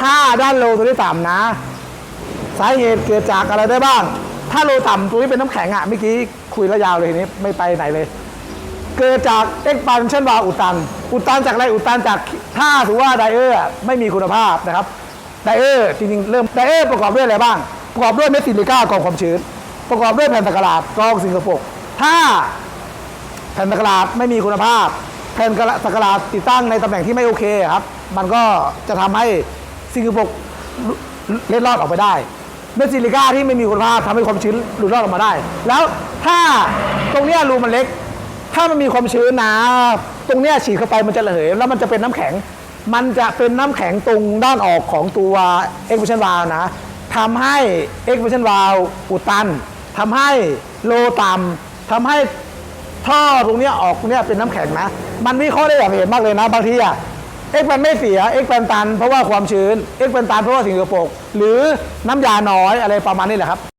ถ้าด้านโลตัวนี้ต่ำนะ สาเหตุเกิดจากอะไรได้บ้าง ถ้าโลต่ำตัวนี้เป็นน้ำแข็งอะเมื่อกี้คุยแล้วยาวเลยทีนี้ไม่ไปไหนเลย เกิดจาก expansion valve อุดตัน อุดตันจากอะไรอุดตันจากถ้าถือว่าไดเออร์ไม่มีคุณภาพนะครับไดเออร์จริงๆเริ่มไดเออร์ประกอบด้วยอะไรบ้าง ประกอบด้วยเมทิลิก้ากรองความชื้น ประกอบด้วยแผ่นตะกร้ากรองสิ่งสกปรกถ้าแผ่นตะกร้าไม่มีคุณภาพ แผ่นตะกร้าติดตั้งในตำแหน่งที่ไม่โอเคครับ มันก็จะทำให้ สิ่งสกปรกเล็ดลอดออกไปได้เม็ดซิลิก้าที่ไม่มีคุณภาพทำให้ความชื้นหลุดรอดออกมาได้ แล้วถ้าตรงเนี้ยรูมันเล็ก ถ้ามันมีความชื้นหนา ตรงเนี้ยฉีดเข้าไปมันจะระเหย แล้วมันจะเป็นน้ำแข็ง มันจะเป็นน้ำแข็งตรงด้านออกของตัว expansion valve นะทำให้ expansion valve อุดตันทำให้โลต่ำทำให้ท่อตรงเนี้ยออกตรงเนี้ยเป็นน้ำแข็งนะ มันวิเคราะห์ได้อย่างเห็นมากเลยนะบางทีอะ เอ็กมันไม่เสียเอ็กเป็นตันเพราะว่าความชื้นเอ็กเป็นตันเพราะว่าสิ่งสกปรกหรือน้ำยาน้อยอะไรประมาณนี้แหละครับ